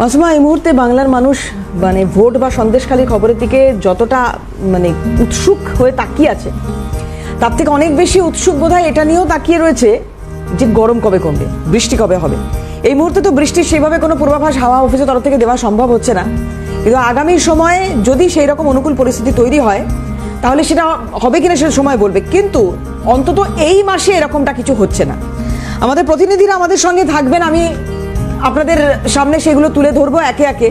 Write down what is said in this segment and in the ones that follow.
মাসুমা, এই মুহূর্তে বাংলার মানুষ মানে ভোট বা সন্দেশখালী খবরের দিকে যতটা মানে উৎসুক হয়ে তাকিয়ে আছে, তার থেকে অনেক বেশি উৎসুক বোধহয় এটা নিয়েও তাকিয়ে রয়েছে যে গরম কবে কমবে, বৃষ্টি কবে হবে। এই মুহূর্তে তো বৃষ্টির সেভাবে কোনো পূর্বাভাস হাওয়া অফিসের তরফ থেকে দেওয়া সম্ভব হচ্ছে না। কিন্তু আগামী সময়ে যদি সেই রকম অনুকূল পরিস্থিতি তৈরি হয়, তাহলে সেটা হবে কিনা সেটা সময় বলবে। কিন্তু অন্তত এই মাসে এরকমটা কিছু হচ্ছে না। আমাদের প্রতিনিধিরা আমাদের সঙ্গে থাকবেন, আমি আপনাদের সামনে সেগুলো তুলে ধরবো একে একে।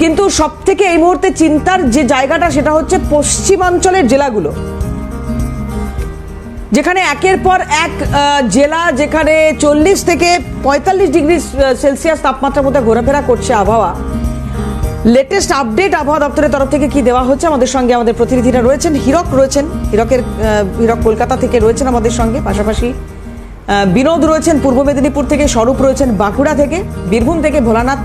কিন্তু সব থেকে এই মুহূর্তে চিন্তার যে জায়গাটা, সেটা হচ্ছে পশ্চিমাঞ্চলের জেলাগুলো। যেখানে একের পর এক জেলা যেখানে চল্লিশ থেকে পঁয়তাল্লিশ ডিগ্রি সেলসিয়াস তাপমাত্রার মধ্যে ঘোরাফেরা করছে আবহাওয়া। লেটেস্ট আপডেট আবহাওয়া দপ্তরের তরফ থেকে কি দেওয়া হচ্ছে? আমাদের সঙ্গে আমাদের প্রতিনিধিরা রয়েছেন। হীরক রয়েছেন। হীরকের হীরক কলকাতা থেকে রয়েছেন আমাদের সঙ্গে। পাশাপাশি বিনোদ রয়েছেন পূর্ব মেদিনীপুর থেকে, স্বরূপ রয়েছেন বাঁকুড়া থেকে, বীরভূম থেকে ভোলানাথ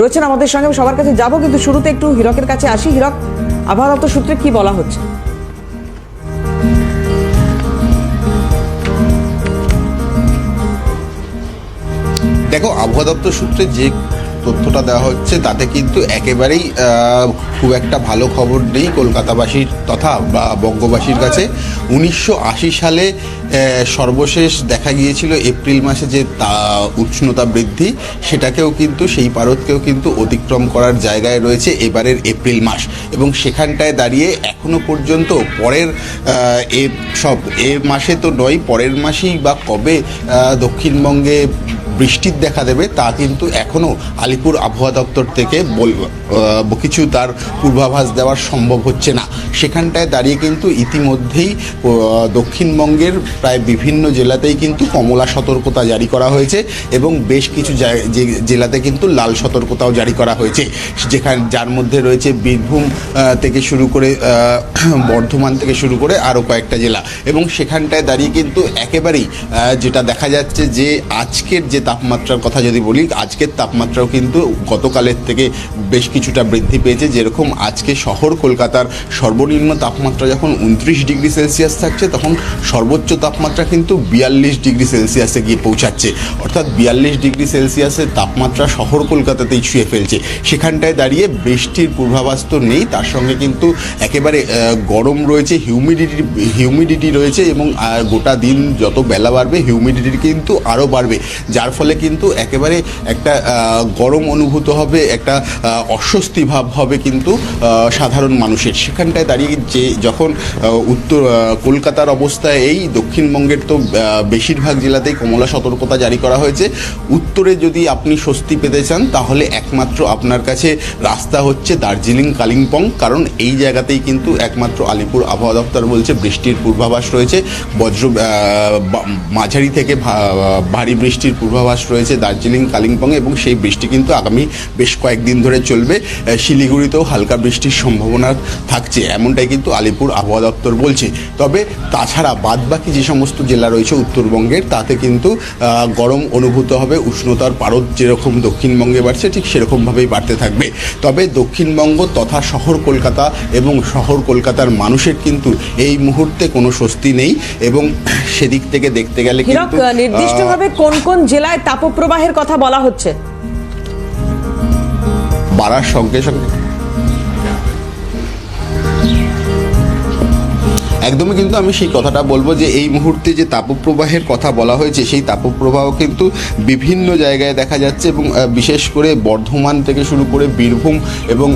রয়েছেন আমাদের সঙ্গে। সবার কাছে যাব, কিন্তু শুরুতে একটু হিরকের কাছে আসি। হিরক আবহাওয়া সূত্রে কি বলা হচ্ছে? দেখো আবহাওয়া দপ্তর সূত্রে যে তথ্যটা দেওয়া হচ্ছে, তাতে কিন্তু একেবারেই খুব একটা ভালো খবর নেই কলকাতাবাসীর তথা বা বঙ্গবাসীর কাছে। উনিশশো আশি সালে সর্বশেষ দেখা গিয়েছিল এপ্রিল মাসে যে তা- উষ্ণতা বৃদ্ধি, সেটাকেও কিন্তু, সেই পারদকেও কিন্তু অতিক্রম করার জায়গায় রয়েছে এবারের এপ্রিল মাস। এবং সেখানটায় দাঁড়িয়ে এখনও পর্যন্ত পরের এ, সব, এ মাসে তো নয়, পরের মাসেই বা কবে দক্ষিণবঙ্গে বৃষ্টির দেখা দেবে, তা কিন্তু এখনও আলিপুর আবহাওয়া দপ্তর থেকে বল কিছু তার পূর্বাভাস দেওয়ার সম্ভব হচ্ছে না। সেখানটায় দাঁড়িয়ে কিন্তু ইতিমধ্যেই দক্ষিণবঙ্গের প্রায় বিভিন্ন জেলাতেই কিন্তু কমলা সতর্কতা জারি করা হয়েছে এবং বেশ কিছু জেলাতে কিন্তু লাল সতর্কতাও জারি করা হয়েছে। যেখানে, যার মধ্যে রয়েছে বীরভূম থেকে শুরু করে বর্ধমান থেকে শুরু করে আরও কয়েকটা জেলা। এবং সেখানটায় দাঁড়িয়ে কিন্তু একেবারেই যেটা দেখা যাচ্ছে যে আজকের যে তাপমাত্রার কথা যদি বলি, আজকের তাপমাত্রাও কিন্তু গতকালের থেকে বেশ কিছুটা বৃদ্ধি পেয়েছে। যেরকম আজকে শহর কলকাতার সর্বনিম্ন তাপমাত্রা যখন উনত্রিশ ডিগ্রি সেলসিয়াস থাকছে, তখন সর্বোচ্চ তাপমাত্রা কিন্তু বিয়াল্লিশ ডিগ্রি সেলসিয়াসে গিয়ে পৌঁছাচ্ছে। অর্থাৎ বিয়াল্লিশ ডিগ্রি সেলসিয়াসের তাপমাত্রা শহর কলকাতাতেই ছুঁয়ে ফেলছে। সেখানটায় দাঁড়িয়ে বৃষ্টির পূর্বাভাস তো নেই, তার সঙ্গে কিন্তু একেবারে গরম রয়েছে, হিউমিডিটি হিউমিডিটি রয়েছে এবং গোটা দিন যত বেলা বাড়বে হিউমিডিটি কিন্তু আরও বাড়বে। যার ফলে কিন্তু একেবারে একটা গরম অনুভূত হবে, একটা অস্বস্তি ভাব হবে কিন্তু সাধারণ মানুষের। সেখানটায় দাঁড়িয়ে যে যখন উত্তর কলকাতার অবস্থায় এই, দক্ষিণবঙ্গের তো বেশিরভাগ জেলাতেই কমলা সতর্কতা জারি করা হয়েছে। উত্তরে যদি আপনি স্বস্তি পেতে চান, তাহলে একমাত্র আপনার কাছে রাস্তা হচ্ছে দার্জিলিং, কালিম্পং। কারণ এই জায়গাতেই কিন্তু একমাত্র আলিপুর আবহাওয়া দপ্তর বলছে, বৃষ্টির পূর্বাভাস রয়েছে। বজ্র মাঝারি থেকে ভারী বৃষ্টির পূর্বাভাস রয়েছে দার্জিলিং কালিম্পং এবং সেই বৃষ্টি কিন্তু আগামী বেশ কয়েকদিন ধরে চলবে। শিলিগুড়িতেও হালকা বৃষ্টির সম্ভাবনা থাকছে এমনটাই কিন্তু আলিপুর আবহাওয়া দপ্তর বলছে। তবে তাছাড়া বাদবাকি যে সমস্ত জেলা রয়েছে উত্তরবঙ্গের তাতে কিন্তু গরম অনুভূত হবে উষ্ণতার পারদ যেরকম দক্ষিণবঙ্গে বাড়ছে ঠিক সেরকমভাবেই বাড়তে থাকবে। তবে দক্ষিণবঙ্গ তথা শহর কলকাতা এবং শহর কলকাতার মানুষের কিন্তু এই মুহূর্তে কোনো স্বস্তি নেই এবং সেদিক থেকে দেখতে গেলে কিন্তু নির্দিষ্টভাবে কোন কোন জেলায় তাপপ্রবাহের কথা বলা হচ্ছে। বাড়ার সঙ্গে সঙ্গে একদমই কিন্তু আমি সেই কথাটা বলব যে এই মুহূর্তে যে তাপপ্রবাহের কথা বলা হয়েছে, সেই তাপপ্রবাহ কিন্তু বিভিন্ন জায়গায় দেখা যাচ্ছে এবং বিশেষ করে বর্ধমান থেকে শুরু করে বীরভূম এবং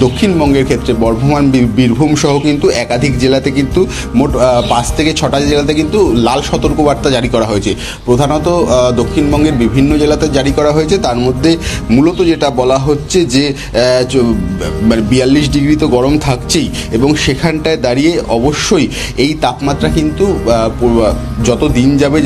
দক্ষিণবঙ্গের ক্ষেত্রে বর্ধমান বীর- বীরভূম সহ কিন্তু একাধিক জেলাতে কিন্তু মোট পাঁচ থেকে ছটা জেলাতে কিন্তু লাল সতর্কবার্তা জারি করা হয়েছে। প্রধানত দক্ষিণবঙ্গের বিভিন্ন জেলাতে জারি করা হয়েছে। তার মধ্যে মূলত যেটা বলা হচ্ছে যে মানে বিয়াল্লিশ ডিগ্রি তো গরম থাকছেই এবং সেখানটায় দাঁড়িয়ে অবশ্যই এই তাপমাত্রা কিন্তু যত দিন যাবে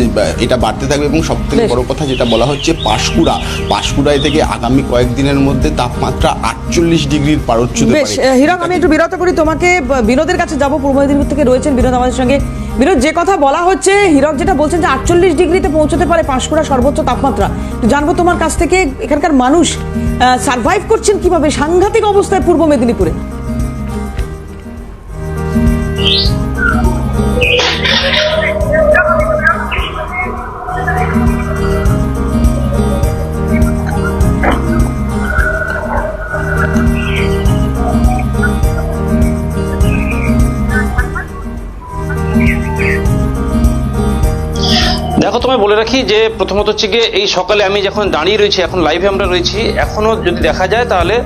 এটা বাড়তে থাকবে এবং সব থেকে। বড় কথা যেটা বলা হচ্ছে পাঁশকুড়া। পাঁশকুড়ায় থেকে আগামী কয়েকদিনের মধ্যে তাপমাত্রা আটচল্লিশ ডিগ্রির পারদ ছুঁতে বেশ হীরক আমি একটু বিরত করি তোমাকে বিনোদের কাছে যাব পূর্ব মেদিনীপুর থেকে রয়েছেন বিনোদ আমাদের সঙ্গে। বিনোদ যে কথা বলা হচ্ছে হিরক যেটা বলছেন যে আটচল্লিশ ডিগ্রিতে পৌঁছতে পারে পাঁশকুড়া সর্বোচ্চ তাপমাত্রা। তো জানব তোমার কাছ থেকে এখানকার মানুষ সার্ভাইভ করছেন কীভাবে সাংঘাতিক অবস্থায় পূর্ব মেদিনীপুরে? দেখো, তোমায় বলে রাখি যে প্রথমত হচ্ছে গিয়ে এই সকালে আমি যখন দাঁড়িয়ে রয়েছি, এখন লাইভে আমরা রয়েছি, এখনও যদি দেখা যায় তাহলে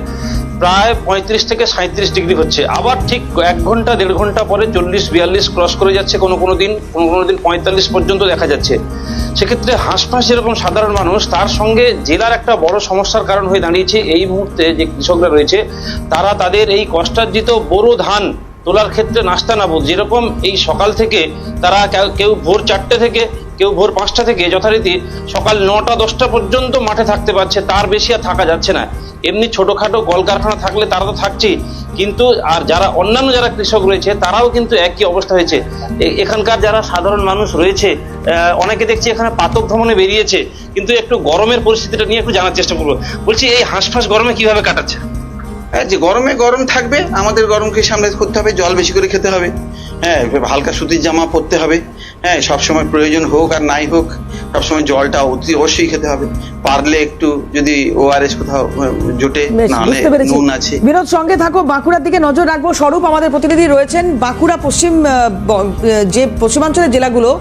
প্রায় পঁয়ত্রিশ থেকে সাঁত্রিশ ডিগ্রি হচ্ছে। আবার ঠিক এক ঘণ্টা, দেড় ঘণ্টা পরে চল্লিশ, বিয়াল্লিশ ক্রস করে যাচ্ছে, কোনো কোনো দিন, কোনো কোনো দিন পঁয়তাল্লিশ পর্যন্ত দেখা যাচ্ছে। সেক্ষেত্রে হাঁসফাঁস যেরকম সাধারণ মানুষ, তার সঙ্গে জেলার একটা বড় সমস্যার কারণ হয়ে দাঁড়িয়েছে এই মুহূর্তে যে কৃষকরা রয়েছে, তারা তাদের এই কষ্টার্জিত বোরো ধান তোলার ক্ষেত্রে নাস্তা নাবুদ যেরকম এই সকাল থেকে তারা কেউ- কেউ ভোর চারটে থেকে, কেউ ভোর পাঁচটা থেকে, যথারীতি সকাল নটা, দশটা পর্যন্ত মাঠে থাকতে পারছে, তার বেশি আর থাকা যাচ্ছে না। এমনি ছোটোখাটো কলকারখানা থাকলে তারা তো থাকছেই। কিন্তু আর যারা অন্যান্য যারা কৃষক রয়েছে, তারাও কিন্তু একই অবস্থা হয়েছে। এখানকার যারা সাধারণ মানুষ রয়েছে অনেকে দেখছি এখানে পাতক ভ্রমণে বেরিয়েছে। কিন্তু একটু গরমের পরিস্থিতিটা নিয়ে একটু জানার চেষ্টা করব। বলছি, এই হাঁসফাঁস গরমে কীভাবে কাটাচ্ছে? যে গরমে গরম থাকবে আমাদের গরমকে সামনে করতে হবে জল বেশি করে খেতে হবে হ্যাঁ হালকা সুতির জামা পরতে হবে হ্যাঁ সবসময় প্রয়োজন হোক আর নাই হোক সবসময় জলটা অতি অবশ্যই খেতে হবে পারলে একটু যদি ওআরএস কোথাও জোটে নাহলে নুন আছে। বিনোদ সঙ্গে থাকো বাঁকুড়ার দিকে নজর রাখব স্বরূপ আমাদের প্রতিনিধি রয়েছেন বাঁকুড়া পশ্চিম যে পশ্চিমাঞ্চলের জেলাগুলো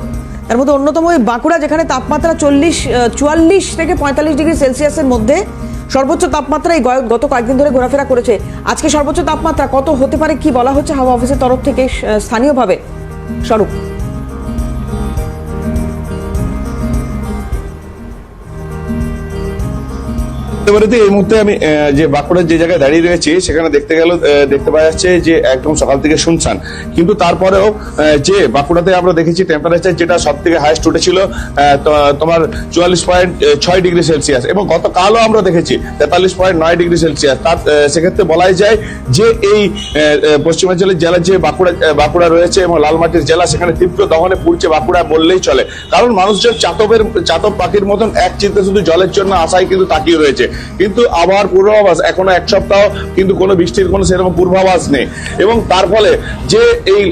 তার মধ্যে অন্যতম ওই বাঁকুড়া যেখানে তাপমাত্রা চল্লিশ চুয়াল্লিশ থেকে পঁয়তাল্লিশ ডিগ্রি সেলসিয়াসের মধ্যে সর্বোচ্চ তাপমাত্রা এই গত কয়েকদিন ধরে ঘোরাফেরা করেছে। আজকে সর্বোচ্চ তাপমাত্রা কত হতে পারে কি বলা হচ্ছে হাওয়া অফিসের তরফ থেকে স্থানীয়ভাবে? স্বরূপ। এবারে এই মুহূর্তে আমি যে বাঁকুড়ার যে জায়গায় দাঁড়িয়ে রয়েছি, সেখানে দেখতে গেল দেখতে পাওয়া যাচ্ছে যে একদম সকাল থেকে শুনছান। কিন্তু তারপরেও যে বাঁকুড়াতে আমরা দেখেছি টেম্পারেচার যেটা সব থেকে হাইস্ট উঠেছিল তোমার চুয়াল্লিশ পয়েন্ট ছয় ডিগ্রি সেলসিয়াস এবং গতকালও আমরা দেখেছি তেতাল্লিশ পয়েন্ট নয় ডিগ্রি সেলসিয়াস। তার সেক্ষেত্রে বলাই যায় যে এই পশ্চিমাঞ্চলের জেলা যে বাঁকুড়া বাঁকুড়া রয়েছে এবং লালমাটির জেলা, সেখানে তীব্র দহনে পুড়ছে বাঁকুড়া বললেই চলে। কারণ মানুষজন চাতবের, চাতব পাখির মতন এক চিন্তা শুধু জলের জন্য আশায় কিন্তু তাকিয়ে রয়েছে। কিন্তু আবার পূর্বাভাস এখনও এক সপ্তাহ, কিন্তু কোনো বৃষ্টির কোনো সেরকম পূর্বাভাস নেই। এবং তার ফলে যে এই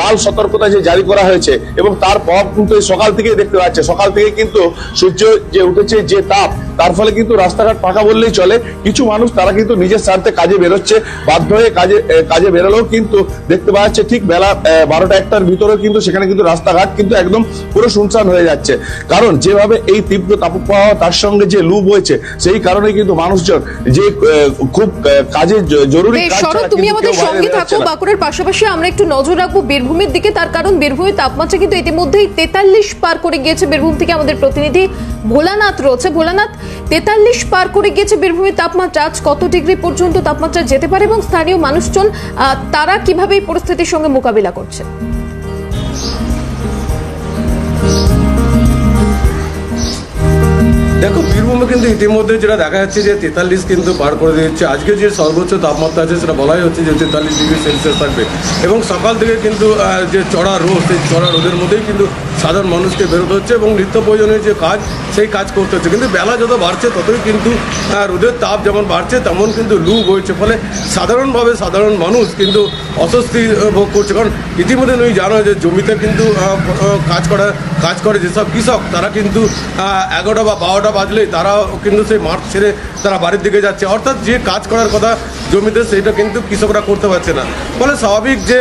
লাল সতর্কতা যে জারি করা হয়েছে এবং তার প্রভাব কিন্তু সকাল থেকেই দেখতে পাচ্ছে সকাল থেকে কিন্তু সূর্য যে উঠেছে যে তাপ তার ফলে কিন্তু রাস্তাঘাট ফাঁকা বললেই চলে। কিছু মানুষ তারা কিন্তু নিজের স্বার্থে কাজে বেরোচ্ছে। বাধ্য হয়ে কাজে কাজে বেরোলেও কিন্তু দেখতে পাওয়া যাচ্ছে ঠিক বেলা বারোটা একটার ভিতরেও কিন্তু সেখানে কিন্তু রাস্তাঘাট কিন্তু একদম পুরো শুনশান হয়ে যাচ্ছে। কারণ যেভাবে এই তীব্র তাপপ্রবাহ তার সঙ্গে যে লু বইছে সেই কারণে কিন্তু মানুষজন যে খুব কাজে জরুরি তুমি আমাদের সঙ্গে থাকো। বাঁকুড়ার পাশাপাশি আমরা একটু নজর রাখব বীরভূমের দিকে। তার কারণ বীরভূমের তাপমাত্রা কিন্তু ইতিমধ্যেই তেতাল্লিশ পার করে গিয়েছে বীরভূম থেকে আমাদের প্রতিনিধি ভোলানাথ রয়েছে। ভোলানাথ তেতাল্লিশ পার করে গিয়েছে বীরভূমের তাপমাত্রা। আজ কত ডিগ্রি পর্যন্ত তাপমাত্রা যেতে পারে এবং স্থানীয় মানুষজন তারা কীভাবে এই পরিস্থিতির সঙ্গে মোকাবিলা করছে? দেখো, বীরভূমে কিন্তু ইতিমধ্যে যেটা দেখা যাচ্ছে যে তেতাল্লিশ কিন্তু পার করে দিচ্ছে। আজকে যে সর্বোচ্চ তাপমাত্রা আছে, সেটা বলাই হচ্ছে যে তেতাল্লিশ ডিগ্রি সেলসিয়াস থাকবে। এবং সকাল থেকে কিন্তু যে চড়া রোদ, সেই চড়া রোদের মধ্যেই কিন্তু সাধারণ মানুষকে বেরোতে হচ্ছে এবং নিত্য প্রয়োজনীয় যে কাজ, সেই কাজ করতে হচ্ছে। কিন্তু বেলা যত বাড়ছে, ততই কিন্তু রোদের তাপ যেমন বাড়ছে, তেমন কিন্তু লু বইছে। ফলে সাধারণভাবে সাধারণ মানুষ কিন্তু অস্বস্তি ভোগ করছে। কারণ ইতিমধ্যে তুমি জানো যে জমিতে কিন্তু কাজ করা, কাজ করে যেসব কৃষক, তারা কিন্তু এগারোটা বা বারোটা বাজলেই তারা কিন্তু সেই মাঠ ছেড়ে তারা বাড়ির দিকে যাচ্ছে। অর্থাৎ যে কাজ করার কথা জমিতে সেটা কিন্তু কৃষকরা করতে পারছে না। ফলে স্বাভাবিক যে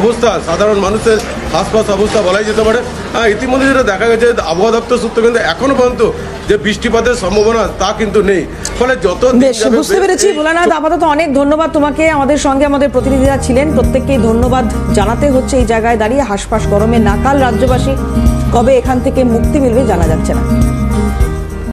অবস্থা সাধারণ মানুষের হাসপাস অবস্থা বলাই যেতে পারে। ইতিমধ্যে যেটা দেখা গেছে আবহাওয়া দপ্তর সূত্র কিন্তু এখনও পর্যন্ত যে বৃষ্টিপাতের সম্ভাবনা তা কিন্তু নেই। ফলে যত বেশ বুঝতে পেরেছি। ভোলানাথ আপাতত অনেক ধন্যবাদ তোমাকে। আমাদের সঙ্গে আমাদের প্রতিনিধিরা ছিলেন প্রত্যেককেই ধন্যবাদ জানাতে হচ্ছে। এই জায়গায় দাঁড়িয়ে হাসপাস গরমে নাকাল রাজ্যবাসী। কবে এখান থেকে মুক্তি মিলবে জানা যাচ্ছে না।